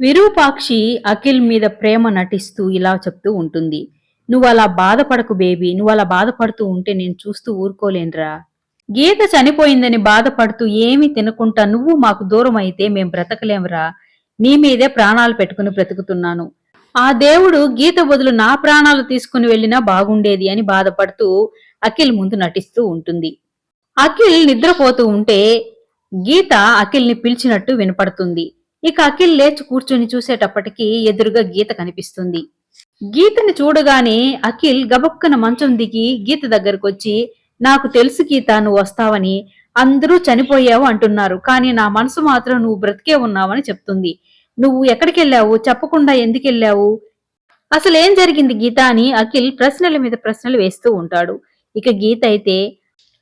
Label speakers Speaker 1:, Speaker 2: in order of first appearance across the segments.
Speaker 1: విరూపాక్షి అఖిల్ మీద ప్రేమ నటిస్తూ ఇలా చెప్తూ ఉంటుంది. నువ్వు అలా బాధపడకు బేబీ నువ్వు అలా బాధపడుతూ ఉంటే నేను చూస్తూ ఊరుకోలేనురా. గీత చనిపోయిందని బాధపడుతూ ఏమీ తినకుండా నువ్వు మాకు దూరం అయితే మేం బ్రతకలేంరా. నీ మీదే ప్రాణాలు పెట్టుకుని బ్రతుకుతున్నాను. ఆ దేవుడు గీత బదులు నా ప్రాణాలు తీసుకుని వెళ్ళినా బాగుండేది అని బాధపడుతూ అఖిల్ ముందు నటిస్తూ ఉంటుంది. అఖిల్ నిద్రపోతూ ఉంటే గీత అఖిల్ని పిలిచినట్టు వినపడుతుంది. ఇక అఖిల్ లేచి కూర్చొని చూసేటప్పటికి ఎదురుగా గీత కనిపిస్తుంది. గీతని చూడగానే అఖిల్ గబక్కన మంచం దిగి గీత దగ్గరకు వచ్చి నాకు తెలుసు గీత నువ్వు వస్తావని. అందరూ చనిపోయావు అంటున్నారు. కానీ నా మనసు మాత్రం నువ్వు బ్రతికే ఉన్నావని చెప్తుంది. నువ్వు ఎక్కడికెళ్ళావు? చెప్పకుండా ఎందుకు వెళ్ళావు అసలు ఏం జరిగింది గీత అని అఖిల్ ప్రశ్నల మీద ప్రశ్నలు వేస్తూ ఉంటాడు. ఇక గీత అయితే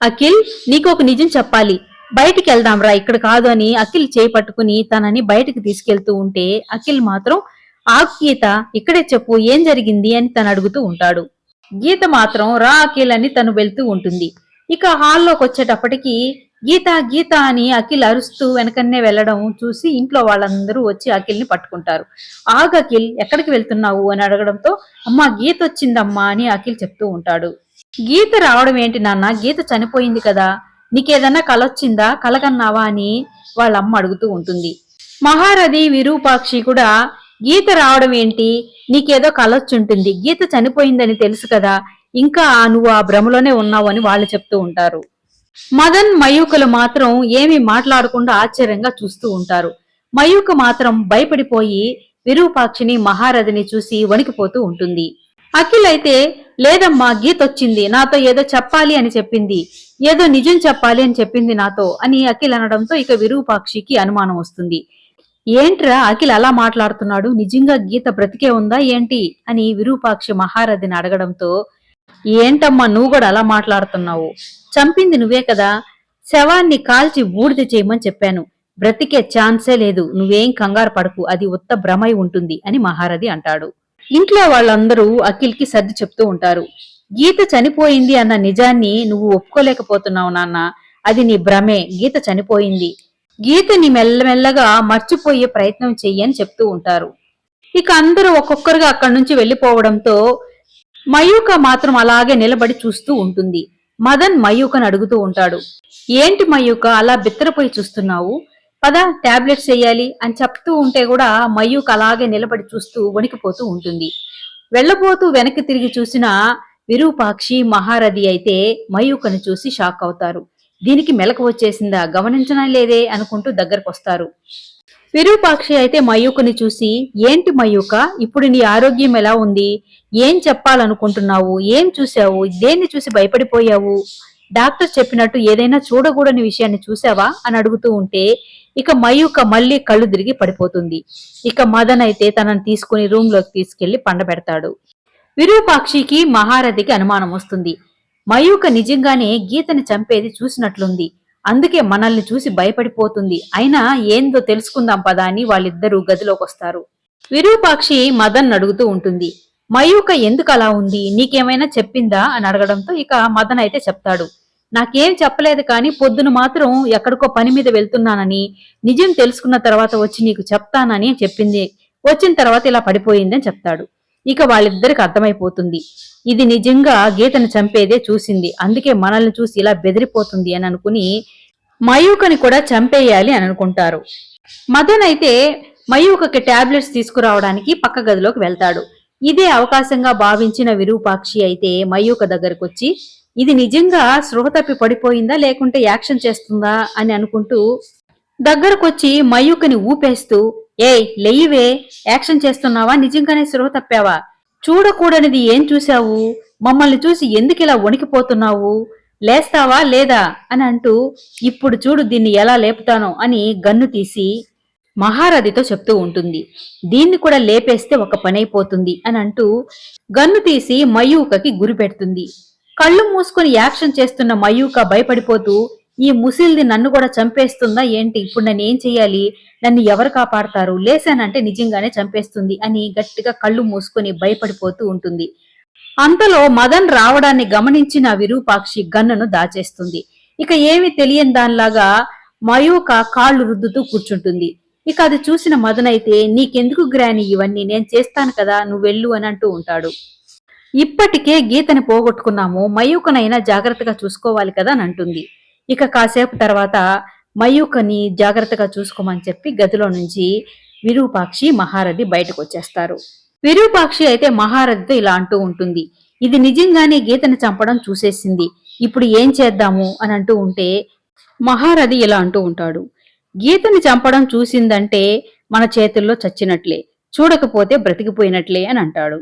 Speaker 1: అఖిల్ నీకు ఒక నిజం చెప్పాలి. బయటికి వెళ్దాం రా ఇక్కడ కాదు అని అఖిల్ చేయి పట్టుకుని తనని బయటికి తీసుకెళ్తూ ఉంటే అఖిల్ మాత్రం ఆ గీత ఇక్కడే చెప్పు ఏం జరిగింది? అని తను అడుగుతూ ఉంటాడు. గీత మాత్రం రా అఖిల్ అని తను వెళ్తూ ఉంటుంది. ఇక హాల్లోకి వచ్చేటప్పటికి గీత గీత అని అఖిల్ అరుస్తూ వెనకన్నే వెళ్ళడం చూసి ఇంట్లో వాళ్ళందరూ వచ్చి అఖిల్ని పట్టుకుంటారు. ఆగ అఖిల్ ఎక్కడికి వెళ్తున్నావు? అని అడగడంతో అమ్మా గీత వచ్చిందమ్మా అని అఖిల్ చెప్తూ ఉంటాడు. గీత రావడం ఏంటి నాన్న? గీత చనిపోయింది కదా. నీకేదన్నా కలొచ్చిందా? కలగన్నావా అని వాళ్ళ అమ్మ అడుగుతూ ఉంటుంది. మహారథి విరూపాక్షి కూడా గీత రావడం ఏంటి? నీకేదో కలొచ్చుంటుంది. గీత చనిపోయిందని తెలుసు కదా. ఇంకా నువ్వు ఆ భ్రమలోనే ఉన్నావు అని వాళ్ళు చెప్తూ ఉంటారు. మదన్ మయూకలు మాత్రం ఏమీ మాట్లాడకుండా ఆశ్చర్యంగా చూస్తూ ఉంటారు. మయూక మాత్రం భయపడిపోయి విరూపాక్షిని మహారథిని చూసి వణికిపోతూ ఉంటుంది. అఖిల్ అయితే లేదమ్మా గీత వచ్చింది నాతో ఏదో చెప్పాలి అని చెప్పింది. ఏదో నిజం చెప్పాలి అని చెప్పింది నాతో అని అఖిల్ అనడంతో ఇక విరూపాక్షికి అనుమానం వస్తుంది. ఏంట్రా అఖిల్ అలా మాట్లాడుతున్నాడు? నిజంగా గీత బ్రతికే ఉందా ఏంటి? అని విరూపాక్షి మహారథిని అడగడంతో ఏంటమ్మా నువ్వు కూడా అలా మాట్లాడుతున్నావు? చంపింది నువ్వే కదా? శవాన్ని కాల్చి బూడిద చేయమని చెప్పాను. బ్రతికే ఛాన్సే లేదు. నువ్వేం కంగారు పడకు. అది ఉత్త భ్రమై ఉంటుంది అని మహారథి అంటాడు. ఇంట్లో వాళ్ళందరూ అఖిల్కి సర్ది చెప్తూ ఉంటారు. గీత చనిపోయింది అన్న నిజాన్ని నువ్వు ఒప్పుకోలేకపోతున్నావు నాన్న. అది నీ భ్రమే. గీత చనిపోయింది. గీతని మెల్లమెల్లగా మర్చిపోయే ప్రయత్నం చెయ్యని చెప్తూ ఉంటారు. ఇక అందరూ ఒక్కొక్కరుగా అక్కడి నుంచి వెళ్ళిపోవడంతో మయూక మాత్రం అలాగే నిలబడి చూస్తూ ఉంటుంది. మదన్ మయూకను అడుగుతూ ఉంటాడు. ఏంటి మయూక అలా బిత్తరపోయి చూస్తున్నావు? పద టాబ్లెట్స్ వేయాలి అని చెప్తూ ఉంటే కూడా మయూక్ అలాగే నిలబడి చూస్తూ వణికిపోతూ ఉంటుంది. వెళ్ళబోతూ వెనక్కి తిరిగి చూసిన విరూపాక్షి మహారథి అయితే మయూకను చూసి షాక్ అవుతారు. దీనికి మెలకు వచ్చేసిందా గమనించడం లేదే అనుకుంటూ దగ్గరకు వస్తారు. విరూపాక్షి అయితే మయూకని చూసి ఏంటి మయూక? ఇప్పుడు నీ ఆరోగ్యం ఎలా ఉంది? ఏం చెప్పాలనుకుంటున్నావు? ఏం చూసావు దేన్ని చూసి భయపడిపోయావు? డాక్టర్ చెప్పినట్టు ఏదైనా చూడకూడని విషయాన్ని చూసావా అని అడుగుతూ ఉంటే ఇక మయూక మళ్ళీ కళ్ళు తిరిగి పడిపోతుంది. ఇక మదన్ అయితే తనని తీసుకుని రూమ్లోకి తీసుకెళ్ళి పండబెడతాడు విరూపాక్షికి మహారథికి అనుమానం వస్తుంది. మయూక నిజంగానే గీతని చంపేది చూసినట్లుంది. అందుకే మనల్ని చూసి భయపడిపోతుంది. అయినా ఏందో తెలుసుకుందాం పదా అని వాళ్ళిద్దరూ గదిలోకి వస్తారు విరూపాక్షి మదన్ అడుగుతూ ఉంటుంది. మయూక ఎందుకు అలా ఉంది? నీకేమైనా చెప్పిందా? అని అడగడంతో ఇక మదన్ అయితే చెప్తాడు. నాకేం చెప్పలేదు కానీ పొద్దున మాత్రం ఎక్కడికో పని మీద వెళ్తున్నానని నిజం తెలుసుకున్న తర్వాత వచ్చి నీకు చెప్తానని చెప్పింది. వచ్చిన తర్వాత ఇలా పడిపోయిందని చెప్తాడు. ఇక వాళ్ళిద్దరికి అర్థమైపోతుంది. ఇది నిజంగా గీతను చంపేదే చూసింది. అందుకే మనల్ని చూసి ఇలా బెదిరిపోతుంది అని అనుకుని మయూకని కూడా చంపేయాలి అని అనుకుంటారు. మదన్ అయితే మయూకకి టాబ్లెట్స్ తీసుకురావడానికి పక్క గదిలోకి వెళ్తాడు. ఇదే అవకాశంగా భావించిన విరూపాక్షి అయితే మయూక దగ్గరకొచ్చి ఇది నిజంగా స్పృహ తప్పి పడిపోయిందా లేకుంటే యాక్షన్ చేస్తుందా? అని అనుకుంటూ దగ్గరకొచ్చి మయూకని ఊపేస్తూ ఏయ్ లెయ్యివే యాక్షన్ చేస్తున్నావా? నిజంగానే స్పృహ తప్పావా చూడకూడనిది ఏం చూశావు? మమ్మల్ని చూసి ఎందుకిలా వణికిపోతున్నావు? లేస్తావా లేదా? అని అంటూ ఇప్పుడు చూడు దీన్ని ఎలా లేపుతానో అని గన్ను తీసి మహారథితో చెప్తూ ఉంటుంది. దీన్ని కూడా లేపేస్తే ఒక పనైపోతుంది అని అంటూ గన్ను తీసి మయూకకి గురి పెడుతుంది. కళ్ళు మూసుకొని యాక్షన్ చేస్తున్న మయూక భయపడిపోతూ ఈ ముసిల్ది నన్ను కూడా చంపేస్తుందా ఏంటి? ఇప్పుడు నన్ను ఏం చెయ్యాలి? నన్ను ఎవరు కాపాడతారు? లేసానంటే నిజంగానే చంపేస్తుంది అని గట్టిగా కళ్ళు మూసుకొని భయపడిపోతూ ఉంటుంది. అంతలో మదన్ రావడాన్ని గమనించిన విరూపాక్షి గన్నును దాచేస్తుంది. ఇక ఏమి తెలియని దానిలాగా మయూక కాళ్ళు రుద్దుతూ కూర్చుంటుంది. ఇక అది చూసిన మదనైతే నీకెందుకు గ్రాని ఇవన్నీ? నేను చేస్తాను కదా నువ్వు వెళ్ళు అని అంటూ ఉంటాడు. ఇప్పటికే గీతని పోగొట్టుకున్నాము. మయూకనైనా జాగ్రత్తగా చూసుకోవాలి కదా అని అంటుంది. ఇక కాసేపు తర్వాత మయూకని జాగ్రత్తగా చూసుకోమని చెప్పి గదిలో నుంచి విరూపాక్షి మహారథి బయటకు వచ్చేస్తారు. విరూపాక్షి అయితే మహారథితో ఇలా అంటూ ఉంటుంది. ఇది నిజంగానే గీతని చంపడం చూసేసింది. ఇప్పుడు ఏం చేద్దాము? అని అంటూ ఉంటే మహారథి ఇలా అంటూ ఉంటాడు. గీతని చంపడం చూసిందంటే మన చేతుల్లో చచ్చినట్లే చూడకపోతే బ్రతికిపోయినట్లే అని అంటాడు.